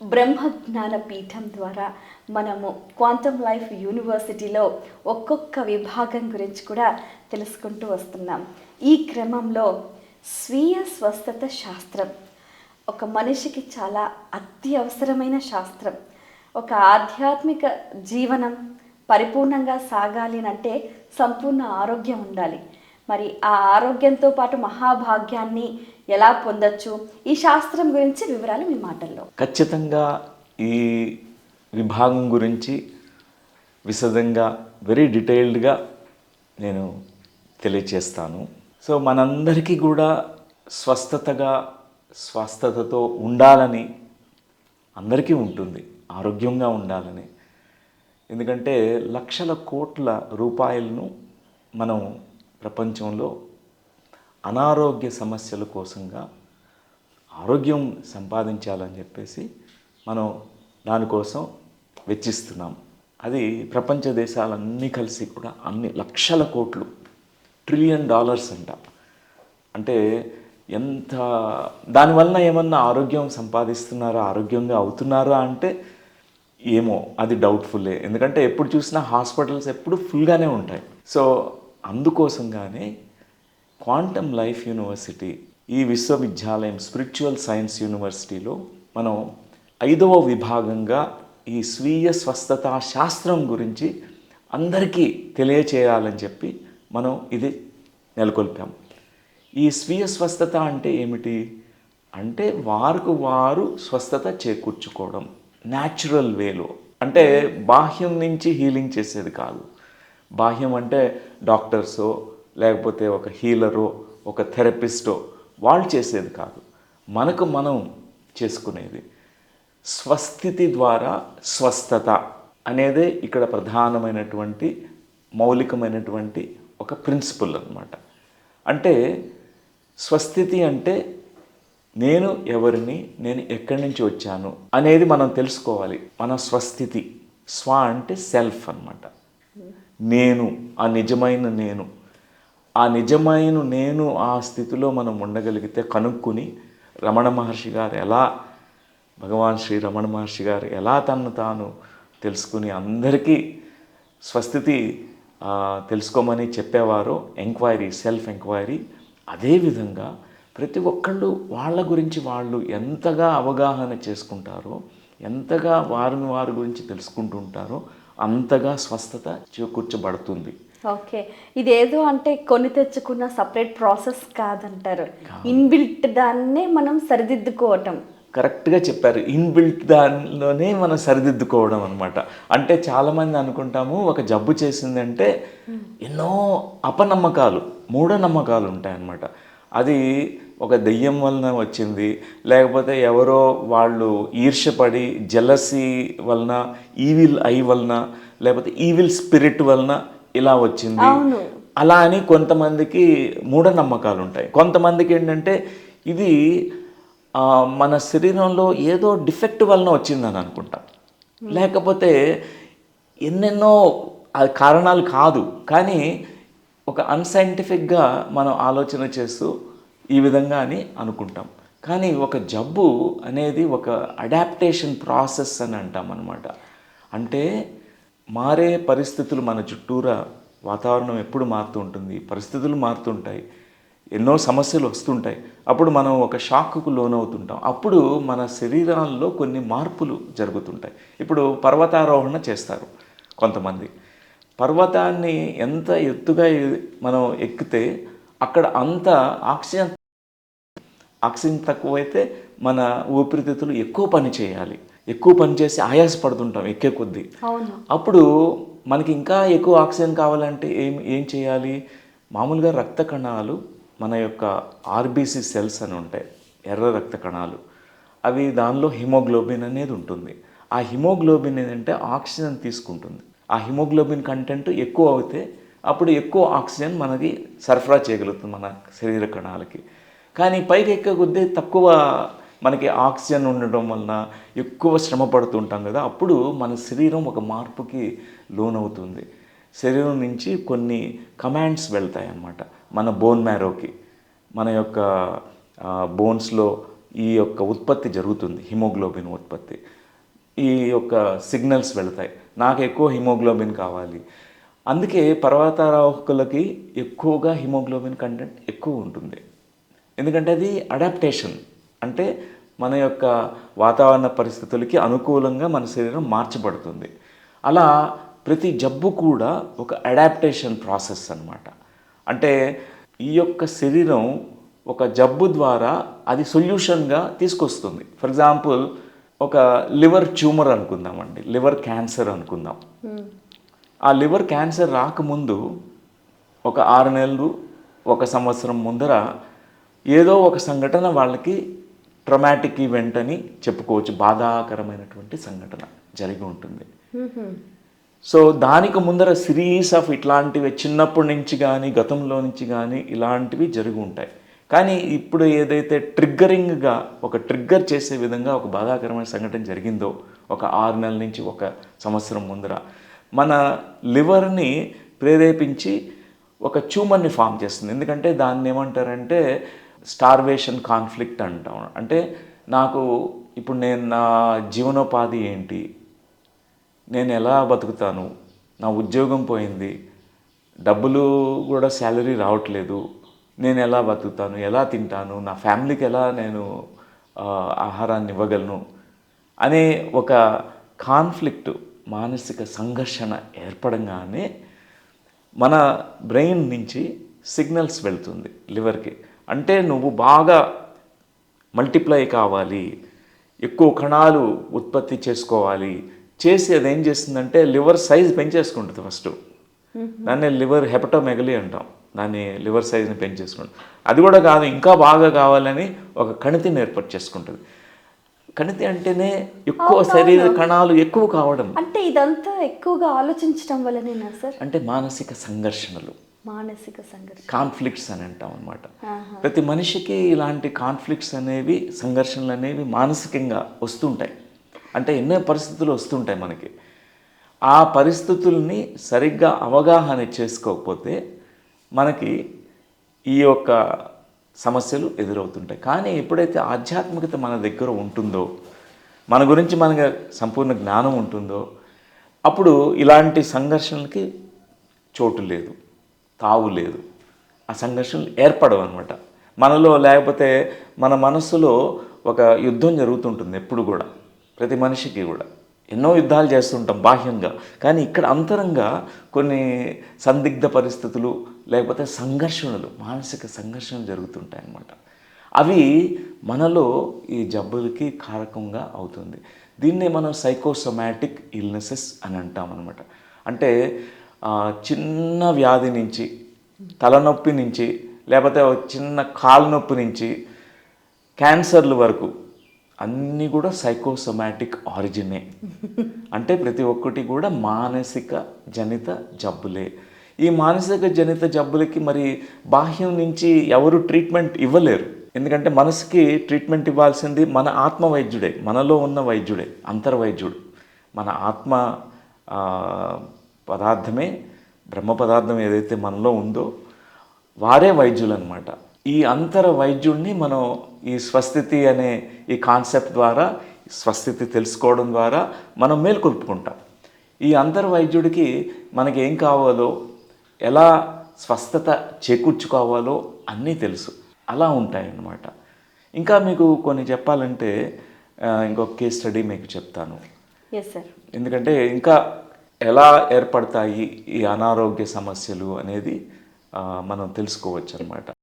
బ్రహ్మజ్ఞాన పీఠం ద్వారా మనము క్వాంటమ్ లైఫ్ యూనివర్సిటీలో ఒక్కొక్క విభాగం గురించి కూడా తెలుసుకుంటూ వస్తున్నాం. ఈ క్రమంలో స్వీయ స్వస్థత శాస్త్రం ఒక మనిషికి చాలా అత్యవసరమైన శాస్త్రం ఒక ఆధ్యాత్మిక జీవనం పరిపూర్ణంగా సాగాలి అంటే సంపూర్ణ ఆరోగ్యం ఉండాలి. మరి ఆ ఆరోగ్యంతో పాటు మహాభాగ్యాన్ని ఎలా పొందొచ్చు? ఈ శాస్త్రం గురించి వివరాలు మీ మాటల్లో. ఖచ్చితంగా ఈ విభాగం గురించి విశదంగా వెరీ డీటెయిల్డ్గా నేను తెలియచేస్తాను. సో మనందరికీ కూడా స్వస్థతగా స్వస్థతతో ఉండాలని అందరికీ ఉంటుంది. ఆరోగ్యంగా ఉండాలని. ఎందుకంటే లక్షల కోట్ల రూపాయలను మనం ప్రపంచంలో అనారోగ్య సమస్యల కోసంగా ఆరోగ్యం సంపాదించాలని చెప్పేసి మనం దానికోసం వెచ్చిస్తున్నాం. అది ప్రపంచ దేశాలన్నీ కలిసి కూడా అన్ని లక్షల కోట్లు ట్రిలియన్ డాలర్స్ అంట. అంటే ఎంత దానివల్ల ఏమన్నా ఆరోగ్యం సంపాదిస్తున్నారా ఆరోగ్యంగా అవుతున్నారా అంటే ఏమో అది డౌట్ఫుల్లే ఎందుకంటే ఎప్పుడు చూసినా హాస్పిటల్స్ ఎప్పుడు ఫుల్గానే ఉంటాయి. సో అందుకోసంగానే క్వాంటమ్ లైఫ్ యూనివర్సిటీ ఈ విశ్వవిద్యాలయం స్పిరిచువల్ సైన్స్ యూనివర్సిటీలో మనం ఐదవ విభాగంగా ఈ స్వీయ స్వస్థత శాస్త్రం గురించి అందరికీ తెలియచేయాలని చెప్పి మనం ఇది నెలకొల్పాం. ఈ స్వీయ స్వస్థత అంటే ఏమిటి? అంటే వారికి వారు స్వస్థత చేకూర్చుకోవడం న్యాచురల్ వేలో అంటే బాహ్యం నుంచి హీలింగ్ చేసేది కాదు. బాహ్యం అంటే డాక్టర్సో లేకపోతే ఒక హీలరో ఒక థెరపిస్టో వాళ్ళు చేసేది కాదు. మనకు మనం చేసుకునేది స్వస్థితి ద్వారా స్వస్థత అనేదే ఇక్కడ ప్రధానమైనటువంటి మౌలికమైనటువంటి ఒక ప్రిన్సిపల్ అన్నమాట. అంటే స్వస్థితి అంటే నేను ఎవరిని నేను ఎక్కడి నుంచి వచ్చాను అనేది మనం తెలుసుకోవాలి. మన స్వస్థితి. స్వ అంటే సెల్ఫ్ అన్నమాట. నేను ఆ నిజమైన నేను. ఆ నిజమైన నేను ఆ స్థితిలో మనం ఉండగలిగితే కనుక్కుని రమణ మహర్షి గారు ఎలా భగవాన్ శ్రీ రమణ మహర్షి గారు ఎలా తను తాను తెలుసుకుని అందరికీ స్వస్థితి తెలుసుకోమని చెప్పేవారో ఎంక్వైరీ సెల్ఫ్ ఎంక్వైరీ అదేవిధంగా ప్రతి ఒక్కళ్ళు వాళ్ళ గురించి వాళ్ళు ఎంతగా అవగాహన చేసుకుంటారో ఎంతగా వారిని వారి గురించి తెలుసుకుంటుంటారో అంతగా స్వస్థత చేకూర్చబడుతుంది. ఓకే. ఇదేదో అంటే కొని తెచ్చుకున్న సపరేట్ ప్రాసెస్ కాదంటారు. ఇన్బిల్ట్ దాన్నే మనం సరిదిద్దుకోవటం. కరెక్ట్గా చెప్పారు. ఇన్బిల్ట్ దానిలోనే మనం సరిదిద్దుకోవడం అనమాట అంటే చాలామంది అనుకుంటాము ఒక జబ్బు చేసిందంటే ఎన్నో అపనమ్మకాలు మూఢనమ్మకాలు ఉంటాయన్నమాట. అది ఒక దెయ్యం వలన వచ్చింది. లేకపోతే ఎవరో వాళ్ళు ఈర్ష్యపడి జలసి వలన ఈవిల్ ఐ వలన లేకపోతే ఈవిల్ స్పిరిట్ వలన ఇలా వచ్చింది. అలా అని కొంతమందికి మూఢనమ్మకాలు ఉంటాయి కొంతమందికి ఏంటంటే ఇది మన శరీరంలో ఏదో డిఫెక్ట్ వలన వచ్చిందని అనుకుంటాం. లేకపోతే ఎన్నెన్నో కారణాలు కాదు. కానీ ఒక అన్సైంటిఫిక్గా మనం ఆలోచన చేస్తూ ఈ విధంగా అని అనుకుంటాం. కానీ ఒక జబ్బు అనేది ఒక అడాప్టేషన్ ప్రాసెస్ అని అంటాం అనమాట అంటే మారే పరిస్థితులు మన చుట్టూరా వాతావరణం ఎప్పుడు మారుతూ ఉంటుంది పరిస్థితులు మారుతుంటాయి ఎన్నో సమస్యలు వస్తుంటాయి. అప్పుడు మనం ఒక షాక్కు లోనవుతుంటాం. అప్పుడు మన శరీరాల్లో కొన్ని మార్పులు జరుగుతుంటాయి. ఇప్పుడు పర్వతారోహణ చేస్తారు కొంతమంది. పర్వతాన్ని ఎంత ఎత్తుగా మనం ఎక్కితే అక్కడ అంత ఆక్సిజన్ ఆక్సిజన్ తక్కువైతే మన ఊపిరితిత్తులు ఎక్కువ పని చేయాలి. ఎక్కువ పని చేసి ఆయాసపడుతుంటాం ఎక్కే కొద్దీ. అప్పుడు మనకి ఇంకా ఎక్కువ ఆక్సిజన్ కావాలంటే ఏం ఏం చేయాలి? మామూలుగా రక్త కణాలు మన యొక్క ఆర్బీసీ సెల్స్ అని ఉంటాయి ఎర్ర రక్త కణాలు. అవి దానిలో హిమోగ్లోబిన్ అనేది ఉంటుంది. ఆ హిమోగ్లోబిన్ ఏంటంటే ఆక్సిజన్ తీసుకుంటుంది. ఆ హిమోగ్లోబిన్ కంటెంట్ ఎక్కువ అవుతే అప్పుడు ఎక్కువ ఆక్సిజన్ మనకి సరఫరా చేయగలుగుతుంది మన శరీర కణాలకి. కానీ పైకి ఎక్క కొద్దీ తక్కువ మనకి ఆక్సిజన్ ఉండడం వలన ఎక్కువ శ్రమ పడుతుంటాం కదా అప్పుడు మన శరీరం ఒక మార్పుకి లోనవుతుంది. శరీరం నుంచి కొన్ని కమాండ్స్ వెళ్తాయి అన్నమాట మన బోన్ మ్యారోకి మన యొక్క బోన్స్లో ఈ యొక్క ఉత్పత్తి జరుగుతుంది హిమోగ్లోబిన్ ఉత్పత్తి. ఈ యొక్క సిగ్నల్స్ వెళతాయి. నాకు ఎక్కువ హిమోగ్లోబిన్ కావాలి. అందుకే పర్వతారోహకులకి ఎక్కువగా హిమోగ్లోబిన్ కంటెంట్ ఎక్కువ ఉంటుంది. ఎందుకంటే అది అడాప్టేషన్ అంటే మన యొక్క వాతావరణ పరిస్థితులకి అనుకూలంగా మన శరీరం మార్చబడుతుంది. అలా ప్రతి జబ్బు కూడా ఒక అడాప్టేషన్ ప్రాసెస్ అనమాట అంటే ఈ యొక్క శరీరం ఒక జబ్బు ద్వారా అది సొల్యూషన్గా తీసుకొస్తుంది. ఫర్ ఎగ్జాంపుల్ ఒక లివర్ ట్యూమర్ అనుకుందామండి లివర్ క్యాన్సర్ అనుకుందాం. ఆ లివర్ క్యాన్సర్ రాకముందు ఒక ఆరు నెలలు ఒక సంవత్సరం ముందర ఏదో ఒక సంఘటన వాళ్ళకి ట్రమాటిక్ ఈవెంట్ అని చెప్పుకోవచ్చు. బాధాకరమైనటువంటి సంఘటన జరిగి ఉంటుంది. సో దానికి ముందర సిరీస్ ఆఫ్ ఇట్లాంటివి చిన్నప్పటి నుంచి కానీ గతంలో నుంచి కానీ ఇలాంటివి జరిగి ఉంటాయి. కానీ ఇప్పుడు ఏదైతే ట్రిగ్గరింగ్గా ఒక ట్రిగ్గర్ చేసే విధంగా ఒక బాధాకరమైన సంఘటన జరిగిందో ఒక ఆరు నెలల నుంచి ఒక సంవత్సరం ముందర మన లివర్ని ప్రేరేపించి ఒక ట్యూమర్ని ఫామ్ చేస్తుంది. ఎందుకంటే దాన్ని ఏమంటారంటే స్టార్వేషన్ కాన్ఫ్లిక్ట్ అంటాం. అంటే నాకు ఇప్పుడు నేను నా జీవనోపాధి ఏంటి? నేను ఎలా బతుకుతాను? నా ఉద్యోగం పోయింది. డబ్బులు కూడా శాలరీ రావట్లేదు. నేను ఎలా బతుకుతాను? ఎలా తింటాను? నా ఫ్యామిలీకి ఎలా నేను ఆహారాన్ని ఇవ్వగలను? అనే ఒక కాన్ఫ్లిక్ట్ మానసిక సంఘర్షణ ఏర్పడంగానే మన బ్రెయిన్ నుంచి సిగ్నల్స్ వెళ్తుంది లివర్కి అంటే నువ్వు బాగా మల్టిప్లై కావాలి ఎక్కువ కణాలు ఉత్పత్తి చేసుకోవాలి. చేసి అది ఏం చేస్తుందంటే లివర్ సైజ్ పెంచేసుకుంటుంది ఫస్ట్ దాన్ని లివర్ హెపటోమెగలీ అంటాం. దాన్ని లివర్ సైజ్ని పెంచేసుకుంటుంది. అది కూడా కాదు ఇంకా బాగా కావాలని ఒక కణితిని ఏర్పాటు చేసుకుంటుంది. కణితి అంటేనే ఎక్కువ శరీర కణాలు ఎక్కువ కావడం. అంటే ఇదంతా ఎక్కువగా ఆలోచించడం వల్లనేనా సార్? అంటే మానసిక సంఘర్షణలు. మానసిక సంఘర్షణ. కాన్ఫ్లిక్ట్స్ అని అంటాం అనమాట. ప్రతి మనిషికి ఇలాంటి కాన్ఫ్లిక్ట్స్ అనేవి సంఘర్షణలు అనేవి మానసికంగా వస్తుంటాయి. అంటే ఎన్నో పరిస్థితులు వస్తుంటాయి మనకి. ఆ పరిస్థితుల్ని సరిగ్గా అవగాహన చేసుకోకపోతే మనకి ఈ యొక్క సమస్యలు ఎదురవుతుంటాయి. కానీ ఎప్పుడైతే ఆధ్యాత్మికత మన దగ్గర ఉంటుందో మన గురించి మనకి సంపూర్ణ జ్ఞానం ఉంటుందో అప్పుడు ఇలాంటి సంఘర్షణలకి చోటు లేదు. తావు లేదు. ఆ సంఘర్షణలు ఏర్పడవు అనమాట మనలో లేకపోతే మన మనస్సులో ఒక యుద్ధం జరుగుతుంటుంది ఎప్పుడు కూడా. ప్రతి మనిషికి కూడా. ఎన్నో యుద్ధాలు చేస్తుంటాం బాహ్యంగా. కానీ ఇక్కడ అంతరంగా కొన్ని సందిగ్ధ పరిస్థితులు లేకపోతే సంఘర్షణలు మానసిక సంఘర్షణలు జరుగుతుంటాయి అన్నమాట అవి మనలో ఈ జబ్బులకి కారకంగా అవుతుంది. దీన్నే మనం సైకోసొమాటిక్ ఇల్నెసెస్ అని అంటాం అనమాట అంటే చిన్న వ్యాధి నుంచి తలనొప్పి నుంచి లేకపోతే చిన్న కాలు నొప్పి నుంచి క్యాన్సర్ల వరకు అన్నీ కూడా సైకోసమాటిక్ ఆరిజినే. అంటే ప్రతి ఒక్కటి కూడా మానసిక జనిత జబ్బులే. ఈ మానసిక జనిత జబ్బులకి మరి బాహ్యం నుంచి ఎవరు ట్రీట్మెంట్ ఇవ్వలేరు. ఎందుకంటే మనసుకి ట్రీట్మెంట్ ఇవ్వాల్సింది మన ఆత్మ వైద్యుడే మనలో ఉన్న వైద్యుడే అంతర్వైద్యుడు. మన ఆత్మ పదార్థమే బ్రహ్మ పదార్థం ఏదైతే మనలో ఉందో వారే వైద్యులు అనమాట ఈ అంతర వైద్యుడిని మనం ఈ స్వస్థితి అనే ఈ కాన్సెప్ట్ ద్వారా స్వస్థితి తెలుసుకోవడం ద్వారా మనం మేల్కొల్పుకుంటాం. ఈ అంతర్ వైద్యుడికి మనకి ఏం కావాలో ఎలా స్వస్థత చేకూర్చుకోవాలో అన్నీ తెలుసు. అలా ఉంటాయి అన్నమాట ఇంకా మీకు కొన్ని చెప్పాలంటే ఇంకొక కేస్ స్టడీ మీకు చెప్తాను. ఎస్ సార్ ఎందుకంటే ఇంకా ఎలా ఏర్పడతాయి ఈ అనారోగ్య సమస్యలు అనేది మనం తెలుసుకోవచ్చు అనమాట